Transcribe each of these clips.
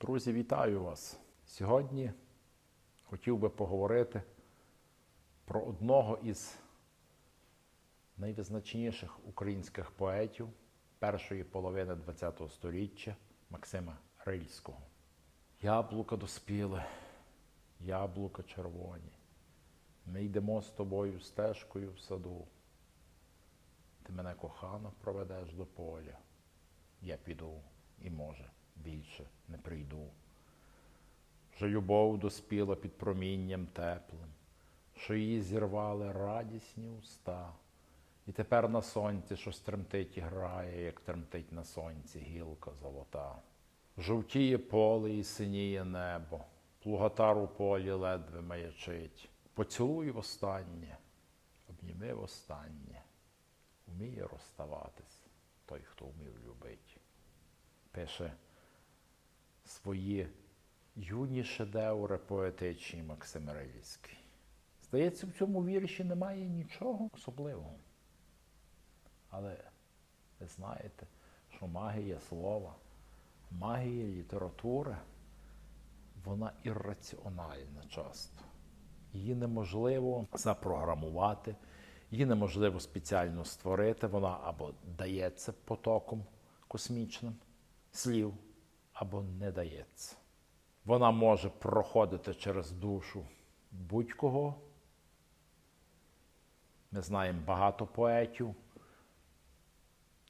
Друзі, вітаю вас! Сьогодні хотів би поговорити про одного із найвизначніших українських поетів першої половини ХХ століття Максима Рильського. Яблука доспіли, яблука червоні. Ми йдемо з тобою стежкою в саду. Ти мене кохано проведеш до поля. Я піду і, може, не прийду. Вже любов доспіла під промінням теплим, що її зірвали радісні уста. І тепер на сонці щось тремтить і грає, як тремтить на сонці гілка золота. Жовтіє поле і синіє небо, плугатар у полі ледве маячить. Поцілуй востаннє, обніми востаннє, вміє розставатись той, хто вмів любить. Пише свої юні шедеври поетичні Максим Рильський. Здається, в цьому вірші немає нічого особливого. Але ви знаєте, що магія слова, магія літератури, вона ірраціональна часто. Її неможливо запрограмувати, її неможливо спеціально створити. Вона або дається потоком космічним слів, або не дається. Вона може проходити через душу будь-кого. Ми знаємо багато поетів,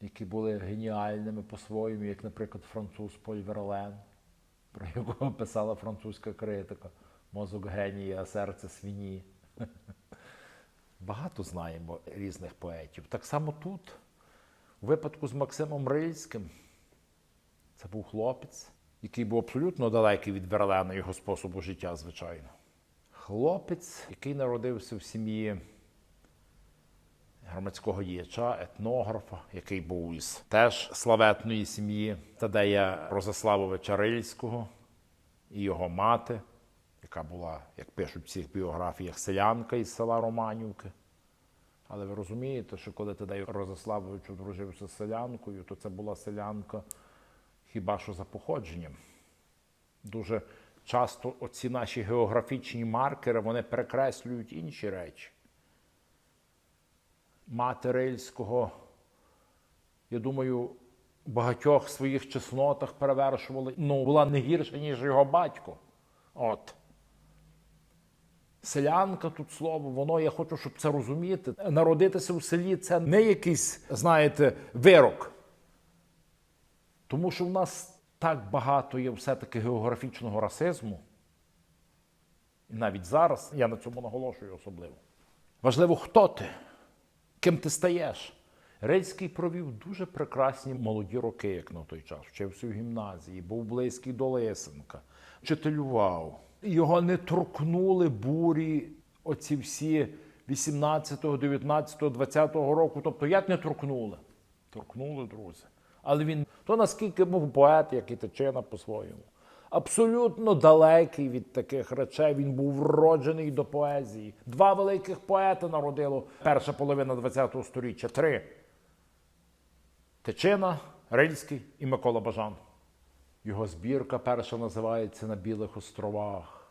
які були геніальними по-своєму, як, наприклад, француз Поль Верлен, про якого писала французька критика, мозок генія, а серце свині. Багато знаємо різних поетів. Так само тут, у випадку з Максимом Рильським, це був хлопець, який був абсолютно далекий від Верлена, його способу життя, звичайно. Хлопець, який народився в сім'ї громадського діяча, етнографа, який був із теж славетної сім'ї Тадея Розаславовича Рильського і його мати, яка була, як пишуть в цих біографіях, селянка із села Романівки. Але ви розумієте, що коли Тадей Розаславович одружився з селянкою, то це була селянка хіба що за походженням. Дуже часто оці наші географічні маркери вони перекреслюють інші речі. Мати Рильського, я думаю, багатьох своїх чеснотах перевершували, ну, була не гірша, ніж його батько. От. Селянка тут слово, воно, я хочу, щоб це розуміти. Народитися в селі це не якийсь, знаєте, вирок. Тому що в нас так багато є все-таки географічного расизму. І навіть зараз я на цьому наголошую особливо. Важливо, хто ти, ким ти стаєш. Рильський провів дуже прекрасні молоді роки, як на той час. Вчився в гімназії, був близький до Лисенка, вчителював. Його не торкнули бурі оці всі 18, 19, 20 року. Тобто, як не торкнули? Торкнули, друзі. Але він то наскільки був поет, як і Тичина по-своєму. Абсолютно далекий від таких речей. Він був вроджений до поезії. Два великих поети народило перша половина ХХ століття. Три. Тичина, Рильський і Микола Бажан. Його збірка перша називається На Білих островах.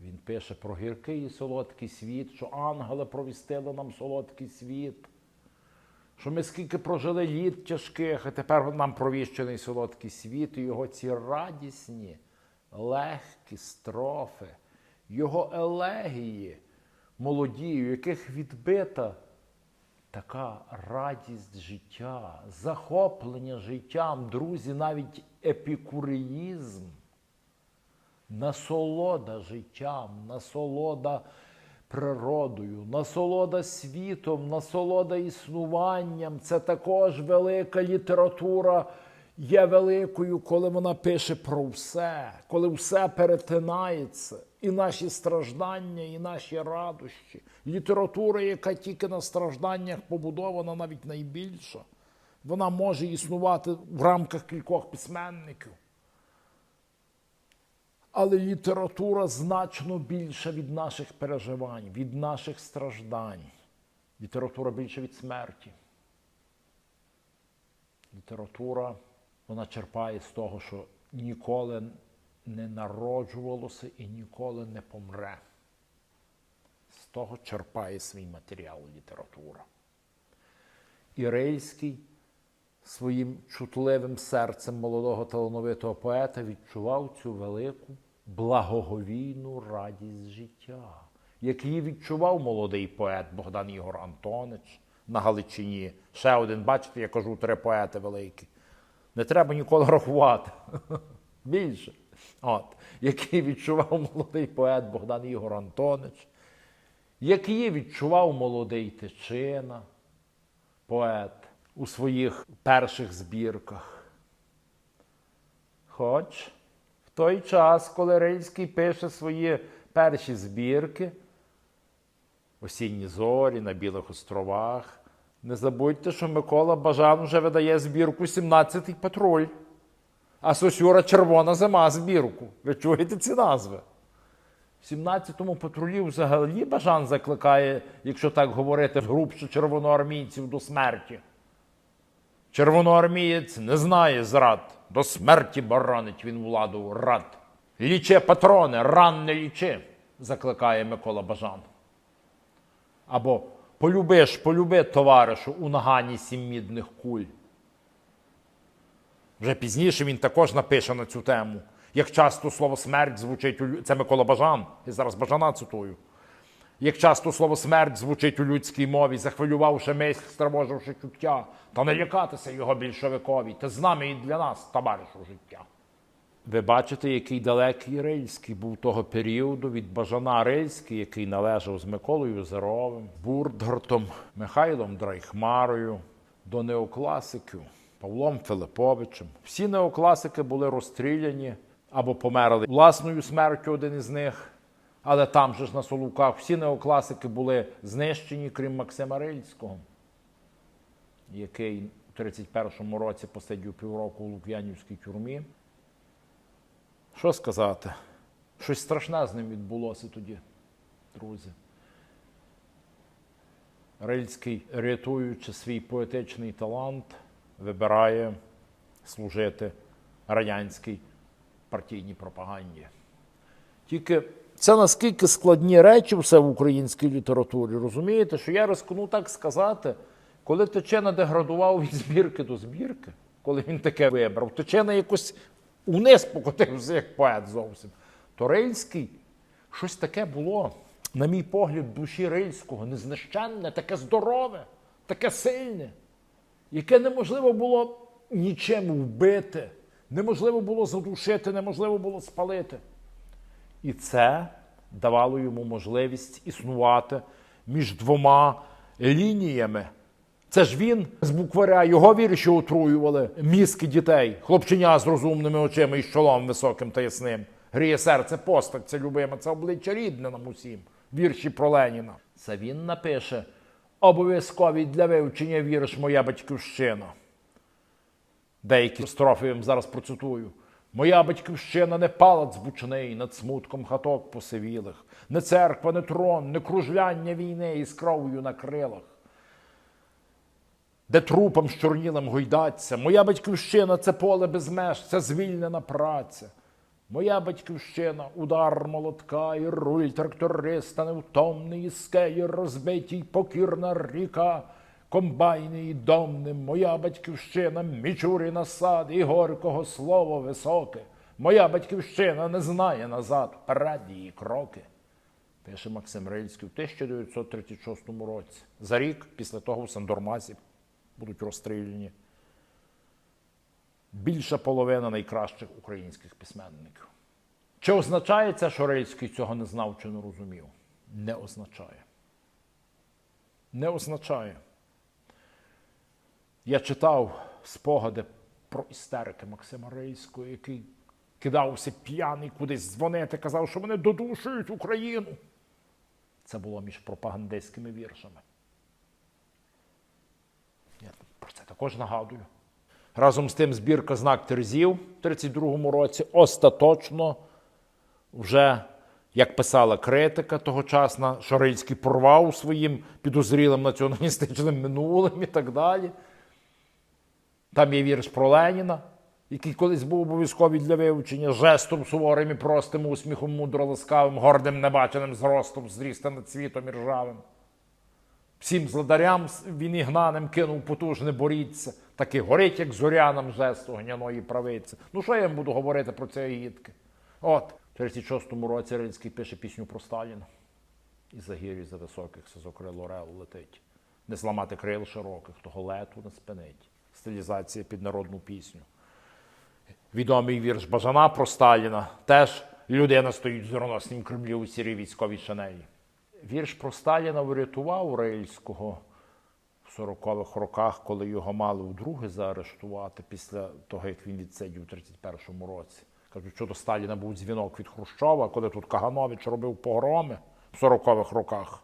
Він пише про гіркий і солодкий світ, що ангели провістили нам солодкий світ що ми скільки прожили літ тяжких, а тепер нам провіщений солодкий світ, і його ці радісні, легкі строфи, його елегії молоді, у яких відбита така радість життя, захоплення життям, друзі, навіть епікуріїзм, насолода життям, насолода природою, насолода світом, насолода існуванням. Це також велика література є великою, коли вона пише про все, коли все перетинається. І наші страждання, і наші радощі. Література, яка тільки на стражданнях побудована, навіть найбільша, вона може існувати в рамках кількох письменників. Але література значно більша від наших переживань, від наших страждань. Література більше від смерті. Література, вона черпає з того, що ніколи не народжувалося і ніколи не помре. З того черпає свій матеріал література. І Рильський своїм чутливим серцем молодого талановитого поета відчував цю велику благоговійну радість життя, як її відчував молодий поет Богдан Ігор Антонич на Галичині. Ще один, бачите, я кажу, три поети великі. Не треба ніколи рахувати. Більше. От. Який відчував молодий поет Богдан Ігор Антонич, як її відчував молодий Тичина, поет у своїх перших збірках. Хоч той час, коли Рильський пише свої перші збірки, Осінні зорі на Білих островах, не забудьте, що Микола Бажан вже видає збірку «17-й патруль, а Сосюра Червона зима збірку. Ви чуєте ці назви? В 17-му патрулі взагалі Бажан закликає, якщо так говорити, грубше червоноармійців до смерті. Червоноармієць не знає зрад. До смерті боронить він владу рад. Ліче патрони, ран не лічи, закликає Микола Бажан. Або полюбиш, полюби, товаришу, у нагані сім мідних куль. Вже пізніше він також напише на цю тему. Як часто слово смерть звучить це Микола Бажан, я зараз Бажана цитую. Як часто слово смерть звучить у людській мові, захвилювавши мисль, стривоживши чуття, та не лякатися його більшовикові, та з нами і для нас, товаришу життя. Ви бачите, який далекий Рильський був того періоду від Бажана Рильський, який належав з Миколою Зеровим, Бурдгартом, Михайлом Драйхмарою, до неокласиків Павлом Филиповичем. Всі неокласики були розстріляні або померли власною смертю один із них. Але там же ж на Солуках всі неокласики були знищені, крім Максима Рильського, який у 31-му році посидів півроку у Лук'янівській тюрмі. Що сказати? Щось страшне з ним відбулося тоді, друзі. Рильський, рятуючи свій поетичний талант, вибирає служити радянській партійній пропаганді. Тільки це наскільки складні речі все в українській літературі, розумієте, що я рискну так сказати, коли Тичина деградував від збірки до збірки, коли він таке вибрав, Тичина якось униз покотився як поет зовсім. То Рильський щось таке було, на мій погляд, душі Рильського, незнищенне, таке здорове, таке сильне, яке неможливо було нічим вбити, неможливо було задушити, неможливо було спалити. І це давало йому можливість існувати між двома лініями. Це ж він з букваря його вірші отруювали мізки дітей, хлопченя з розумними очима і чолом високим та ясним. Гріє серце постать, це любиме, це обличчя рідне нам усім. Вірші про Леніна. Це він напише обов'язковий для вивчення вірш Моя батьківщина. Деякі строфи я вам зараз процитую. Моя батьківщина не палац бучний над смутком хаток посивілих, не церква, не трон, не кружляння війни із кров'ю на крилах, де трупом щорнілим гойдаться. Моя батьківщина це поле без меж, це звільнена праця. Моя батьківщина удар молотка і руль тракториста невтомний, і скеї розбитій покірна ріка, комбайни і домним. Моя батьківщина мічурі сад і горького слово високе. Моя батьківщина не знає назад, її кроки. Пише Максим Рильський в 1936 році. За рік після того в Сандормазі будуть розстріляні більша половина найкращих українських письменників. Чи означає це, що Рильський цього не знав чи не розумів? Не означає. Не означає. Я читав спогади про істерики Максима Рильського, який кидався п'яний кудись дзвонити, казав, що вони додушують Україну. Це було між пропагандистськими віршами. Я про це також нагадую. Разом з тим збірка знак Терзів в 32-му році остаточно вже, як писала критика тогочасна, Шарильський порвав своїм підозрілим націоналістичним минулим і так далі. Там є вірш про Леніна, який колись був обов'язковий для вивчення, жестом суворим і простим, усміхом мудро ласкавим, гордим небаченим зростом, зрістим над світом і ржавим. Всім зладарям з війни гнаним кинув потужне боріться, таки горить, як зорянам жесту гняної правиці. Ну що я їм буду говорити про ці гідки? От, в 36-му році Рильський пише пісню про Сталіна. І за гірі за високих сизокрил орел летить. Не зламати крил широких, того лету не спинить. Стилізація під народну пісню. Відомий вірш Бажана про Сталіна. Теж людина стоїть в зерноснім Кремлі у сірій військовій шинелі. Вірш про Сталіна врятував Рильського в 40-х роках, коли його мали вдруге заарештувати після того, як він відсидів у 31-му році. Кажуть, що до Сталіна був дзвінок від Хрущова, коли тут Каганович робив погроми в 40-х роках.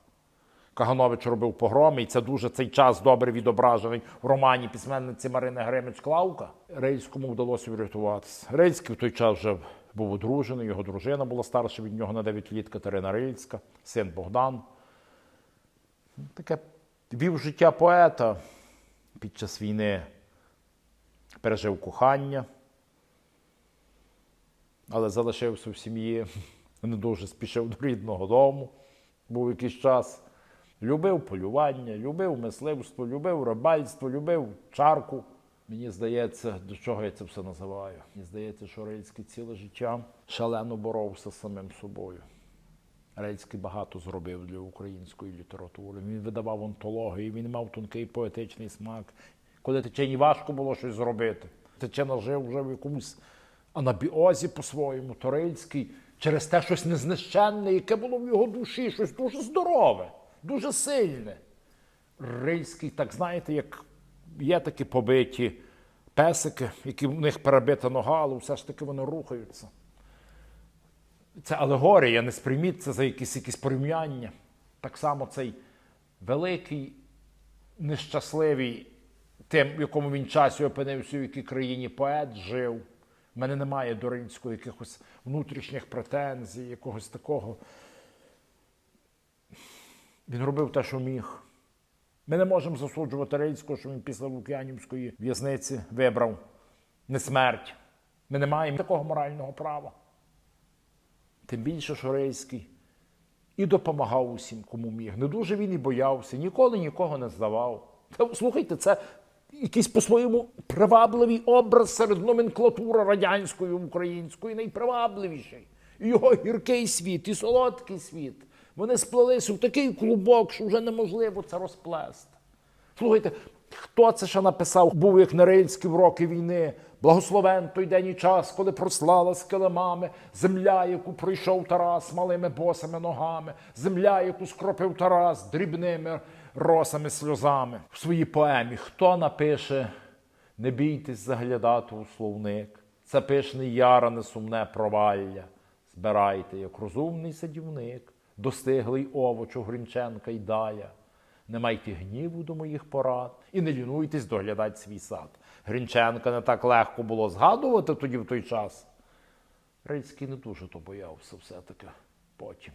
Каганович робив погроми, і це дуже цей час добре відображений в романі письменниці Марини Гремич Клаука. Рильському вдалося врятуватися. Рильський в той час вже був одружений, його дружина була старша від нього на 9 літ Катерина Рильська, син Богдан. Таке вів життя поета під час війни, пережив кохання, але залишився в сім'ї, не дуже спішив до рідного дому, був якийсь час. Любив полювання, любив мисливство, любив рибальство, любив чарку. Мені здається, до чого я це все називаю. Мені здається, що Рильський ціле життя шалено боровся з самим собою. Рильський багато зробив для української літератури. Він видавав онтології, він мав тонкий поетичний смак. Коли Тичині важко було щось зробити, Тичина жив вже в якомусь анабіозі по-своєму, то Рильський через те щось незнищенне, яке було в його душі, щось дуже здорове, дуже сильне. Рильський, так знаєте, як є такі побиті песики, які в них перебита нога, але все ж таки вони рухаються. Це алегорія, не сприйміть це за якісь, якісь порівняння. Так само цей великий, нещасливий, тим, в якому він часі опинився, в якій країні поет жив. У мене немає до Рильського якихось внутрішніх претензій, якогось такого. Він робив те, що міг. Ми не можемо засуджувати Рильського, що він після Лук'янівської в'язниці вибрав не смерть. Ми не маємо такого морального права. Тим більше, що Рильський і допомагав усім, кому міг. Не дуже він і боявся, ніколи нікого не здавав. Та, слухайте, це якийсь по-своєму привабливий образ серед номенклатури радянської, української, найпривабливіший. І його гіркий світ, і солодкий світ. Вони сплелися в такий клубок, що вже неможливо це розплести. Слухайте, хто це ще написав? Був як Нерильський в роки війни. Благословен той день і час, коли прослала з килимами земля, яку пройшов Тарас малими босими ногами, земля, яку скропив Тарас дрібними росами сльозами. В своїй поемі хто напише Не бійтесь заглядати у словник, це пишний яра несумне провалля. Збирайте, як розумний садівник, достиглий овочу Гринченка й дая. Не майте гніву до моїх порад і не лінуйтесь доглядати свій сад. Гринченка не так легко було згадувати тоді в той час. Рильський не дуже то боявся все-таки потім.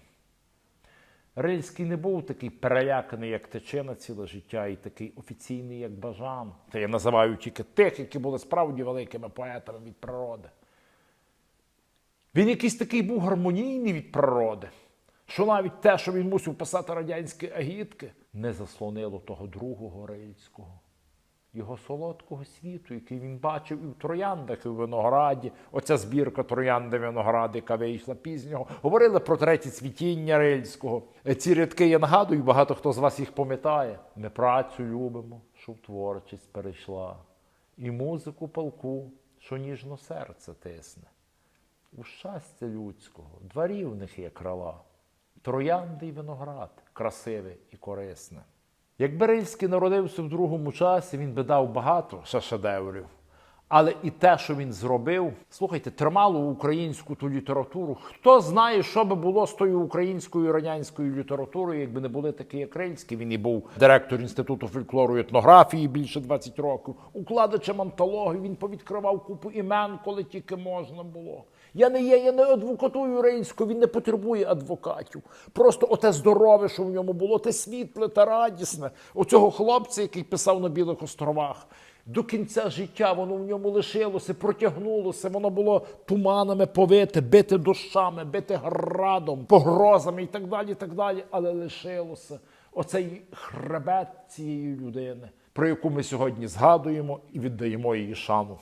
Рильський не був такий переляканий, як течина ціле життя, і такий офіційний, як Бажан. Це я називаю тільки тих, які були справді великими поетами від природи. Він якийсь такий був гармонійний від природи, що навіть те, що він мусив писати радянські агітки, не заслонило того другого Рильського, його солодкого світу, який він бачив і в трояндах, і в винограді. Оця збірка троянди виногради, яка вийшла пізнього. Говорили про третє цвітіння Рильського. Е, Ці рядки я нагадую, багато хто з вас їх пам'ятає. Ми працю любимо, що в творчість перейшла, і музику палку, що ніжно серце тисне. У щастя людського, дворів в них є крила, троянди й виноград, красиве і корисне. Якби Рильський народився в другому часі, він би дав багато шашедеврів. шедеврів. Але і те, що він зробив, слухайте, тримало українську ту літературу. Хто знає, що би було з тою українською радянською літературою, якби не були такі, як Рильський. Він і був директор інституту фольклору і етнографії більше 20 років, укладачем антології. Він повідкривав купу імен, коли тільки можна було. Я не є, я не адвокатую Рильську, він не потребує адвокатів. Просто оте здорове, що в ньому було, те світле та радісне. Оцього хлопця, який писав на Білих островах. До кінця життя воно в ньому лишилося, протягнулося, воно було туманами повите, бите душами, бите градом, погрозами і так далі, і так далі, але лишилося оцей хребет цієї людини, про яку ми сьогодні згадуємо і віддаємо її шану.